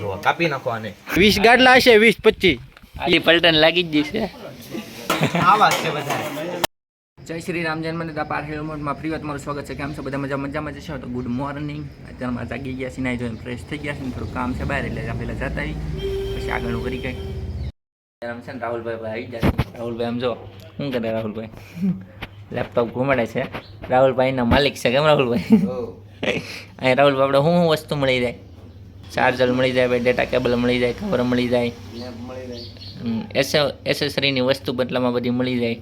જો કાપી નાખો આને વીસ ગાડલા હશે વીસ પચીસ. આલી પલટન લાગી જ જશે. આ વાત છે બધા જય શ્રી રામ જન્મ દાદા પાર હેલમોટમાં ફરી વાત. મારું સ્વાગત છે. કેમ છો? બધા મજા મજામાં જશો તો ગુડ મોર્નિંગ અત્યારે મારા જાગી ગયા છીએ નાઈ જોઈને ફ્રેશ થઈ ગયા છે ને થોડું કામ છે બહાર એટલે પહેલાં જતા આવી પછી આગળ કરી ગઈ આમ છે ને રાહુલભાઈ ભાઈ આવી ગયા છે. રાહુલભાઈ આમ જો શું કરે રાહુલભાઈ? લેપટોપ ઘુમાડે છે. રાહુલભાઈના માલિક છે કેમ રાહુલભાઈ? અહીં રાહુલભાઈ આપણે શું શું વસ્તુ મળી જાય? ચાર્જર મળી જાય ભાઈ ડેટા કેબલ મળી જાય કવર મળી જાય. એસેસરીની વસ્તુ બદલામાં બધી મળી જાય.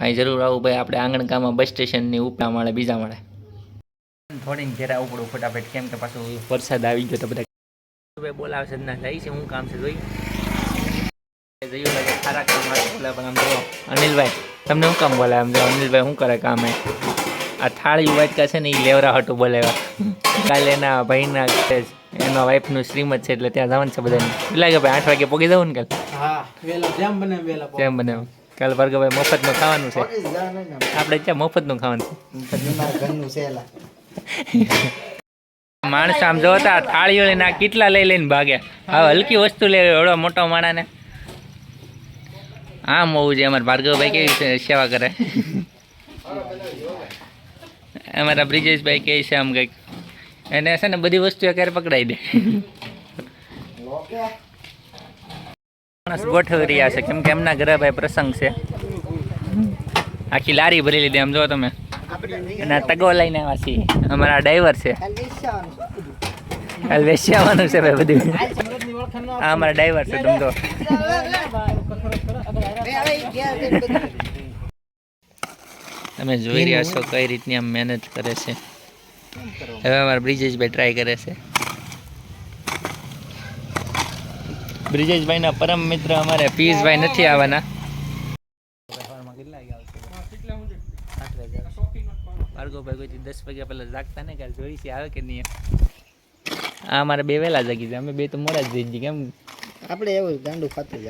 અહીં જરૂર આવું ભાઈ આપણે આંગણકામાં બસ સ્ટેશનની ઉપલા માળે બીજા માળે. થોડી ઘેરા ઉપડું પડું ફટાફટ કેમ કે પાછું વરસાદ આવી ગયો તો બધા ભાઈ બોલાવે છે ના જાય છે હું કામ છે જોઈ. જયું લાગે સારા કામ બોલાવે પણ આમ જો અનિલભાઈ તમને શું કામ બોલાવે? આમ જો અનિલભાઈ શું કરે કામ? એ આ થાળી વાટકા છે ને એ લેવરા હટું બોલાવ્યા કાલે એના ભાઈના છે એના વાઈફનું શ્રીમત છે એટલે ત્યાં જવાનું છે બધાને. કે ભાઈ આઠ વાગે પોગી જવું ને કાલે? જેમ બને કેમ બને કાલે ભાર્ગવભાઈ મફતનું ખાવાનું છે. આપણે ક્યાં મફતનું ખાવાનું છે? માણસ આમ જોતા થાળીઓ લઈને આ કેટલા લઈ લઈને ભાગે. હવે હલકી વસ્તુ લે એવડો મોટો માણાને. આમ હોવું છે અમારે ભાર્ગવભાઈ કેવી સેવા કરે. અમારા બ્રિજેશભાઈ કહે છે આમ કંઈક. એને છે ને બધી વસ્તુ ક્યારે પકડાઈ દે. માણસ ગોઠવી રહ્યા છે. કેમ કે એમના ઘરે ભાઈ પ્રસંગ છે. આખી લારી ભરી લીધી આમ જો તમે. અને તગો લઈને આવ્યા છીએ. અમારા ડ્રાઈવર છે. કાલ આવવાનું છે ભાઈ બધું. આ અમારા ડ્રાઈવર છે, તમ તો તમે જોઈ રહ્યા છો કઈ રીતની આમ મહેનત કરે છે. હવે અમારા બ્રિજેશભાઈ ટ્રાય કરે છે. બ્રિજેશભાઈના પરમ મિત્ર અમારે પિયુષભાઈ નથી આવવાના. ભાર્ગવભાઈ કોઈથી દસ વાગ્યા પહેલાં જાગતા ને કાલે જોઈ છે આવે કે નહીં? આ અમારે બે વહેલા જાગી જાય અમે બે તો મોડા જ જઈ કેમ? આપણે એવું ગાંડું ખાતું જ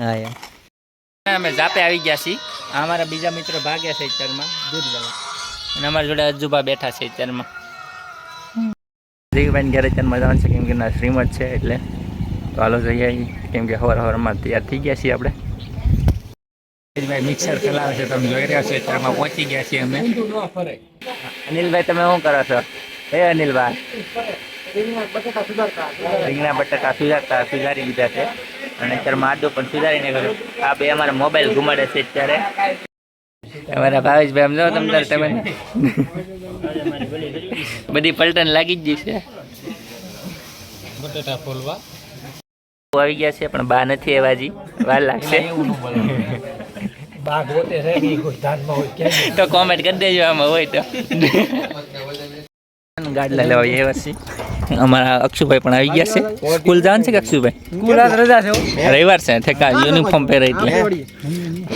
હા યાર અમે જાપે આવી ગયા છીએ. અમારા બીજા મિત્રો ભાગ્યા છે અત્યારમાં દૂધ લેવા અને અમારા જોડે અજુબા બેઠા છે અત્યારમાં. જીગભાઈ ઘરે અત્યારમાં જવાનું છે કેમ કે ના શ્રીમત છે એટલે. તો હાલો જઈએ કેમ કે હવાર હવારમાં તૈયાર થઈ ગયા છીએ આપણે. ભાઈ મિક્સર ચલાવે છે તમે જોઈ રહ્યા છો અત્યારમાં પહોંચી ગયા છીએ અમે. અનિલભાઈ તમે શું કરો છો? હે અનિલભાઈ? રીંગણા બટાકા સુધારતા સુધારી દીધા છે. અને અત્યારે આદુ પણ સુધારીને કર્યું આ બે અમારા મોબાઈલ ઘુમાડે છે અત્યારે. અમારા ભાવેશભાઈ આમ જો તમે તમે. બધી પલટન લાગી જ જશે બટેટા ફોલવા. આવી ગયા છે પણ બા નથી એવા જી વાર લાગશે. છે તો કોમેન્ટ કરી દેજો આમાં હોય તો. ગાડલા લેવા એ વર્ષી અમારા અક્ષુભાઈ પણ આવી ગયા છે. સ્કૂલ જવાનું છે કે અક્ષુભાઈ? કુરાત રજા છે રવિવાર છે ઠેકા યુનિફોર્મ પહેરે એટલે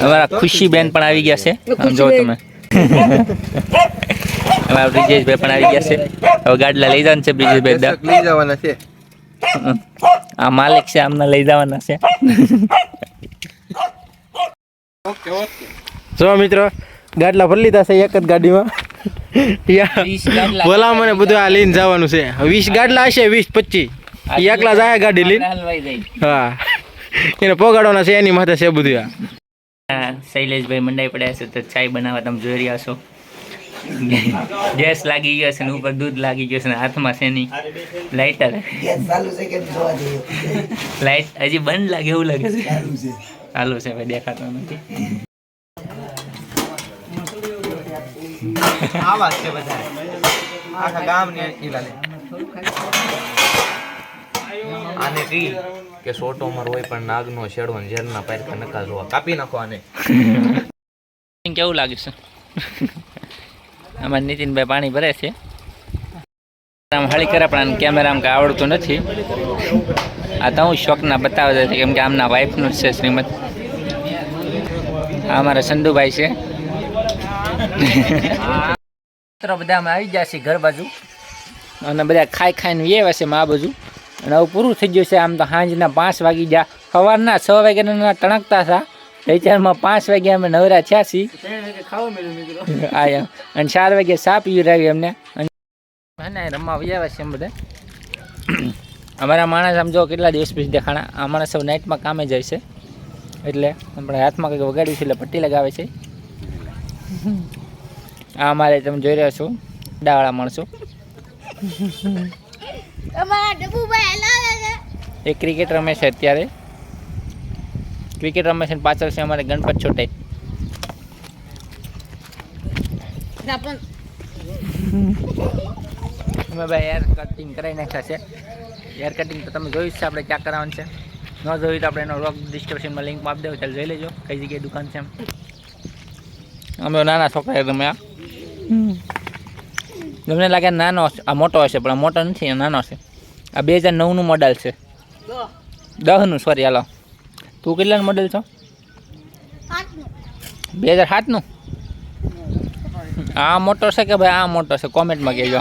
અમારા ખુશીબેન પણ આવી ગયા છે. આમ જો તમે. અમારા બ્રિજેશભાઈ પણ આવી ગયા છે. હવે ગાડલા લઈ જવાનું છે બ્રિજેશભાઈ દા. લઈ જવાના છે. આ માલિક છે આમને લઈ જવાના છે. જો મિત્રો ગાડલા ભરી લીધા છે એક જ ગાડીમાં. બોલા મને બધું આ લઈને જવાનું છે. વીસ ગાડલા હશે વીસ પચીસ. એકલા જાય ગાડી લઈને? હા. એને પોગાડવાના છે એની માથે છે બધું આ. શૈલેષભાઈ મંડાઈ પડ્યા છે તો ચાય બનાવવા તમે જોઈ રહ્યા છો. ગેસ લાગી ગયો છે ને ઉપર દૂધ લાગી ગયો છે ને હાથમાં છે નહીં. લાઇટર લાઇટ હજી બંધ લાગે એવું લાગે છે. ચાલુ છે ભાઈ દેખાતો નથી. આવા જ છે બધા આખા ગામની ઈલાલે આને કી? કે સોટો મર હોય પણ નાગનો શેડો ને ઝેરના કે નકા જોવા કાપી નાખો આને. કેવું લાગે છે? આમાં નીતિનભાઈ પાણી ભરે છે. આમ હળી કરે પણ કેમેરા કેમેરામાં કાંઈ આવડતું નથી. આ તો હું શોખના બતાવે છે કેમ કે આમના વાઈફનું જ છે શ્રીમદ. આ અમારા સંધુભાઈ છે. મિત્રો, બધા આવી ગયા છીએ ઘર બાજુ. અને બધા ખાઈ ખાઈને વ્યવા છે મા બાજુ. અને હવે પૂરું થઈ ગયું છે, આમ તો સાંજના પાંચ વાગી ગયા. સવારના છ વાગ્યાના ટણકતા હતા. વિચારમાં પાંચ વાગ્યા અમે નવરા થયા છીએ. આયા અને ચાર વાગ્યા સાપ પીવી રાવી અમને. અને રમવા વ્યાવા છે એમ બધા. અમારા માણસ આમ જો કેટલા દિવસ પછી દેખાણા. આ માણસ સૌ નાઇટમાં કામે જાય છે. એટલે આપણે હાથમાં કંઈક વગાડ્યું છે એટલે પટ્ટી લગાવે છે. આ અમારે તમે જોઈ રહ્યા છો. ડાવાળા માણસો. એ ક્રિકેટ રમે છે અત્યારે. ક્રિકેટ રમે છે ને પાછળ છે અમારે ગણપત છોટે. અમે ભાઈ હેર કટિંગ કરાવી નાખ્યા છે. હેર કટિંગ તો તમે જોયું છે આપણે ક્યાં કરાવવાનું છે. ન જોયું તો આપણે એનો રોક ડિસ્ક્રિપ્શનમાં લિંક આપી દેવું ચાલ જોઈ લેજો. કઈ જગ્યાએ દુકાન છે એમ. અમે નાના છોકરા રમ્યા તમે આ. તમને લાગે નાનો આ મોટો હશે પણ આ મોટો નથી આ નાનો છે આ બે હજાર નવનું મોડલ છે. દહનું સોરી હાલો. તું કેટલાનું મોડલ છો? બે હજાર સાતનું? આ મોટો છે કે ભાઈ આ મોટો છે? કોમેન્ટમાં કહેજો.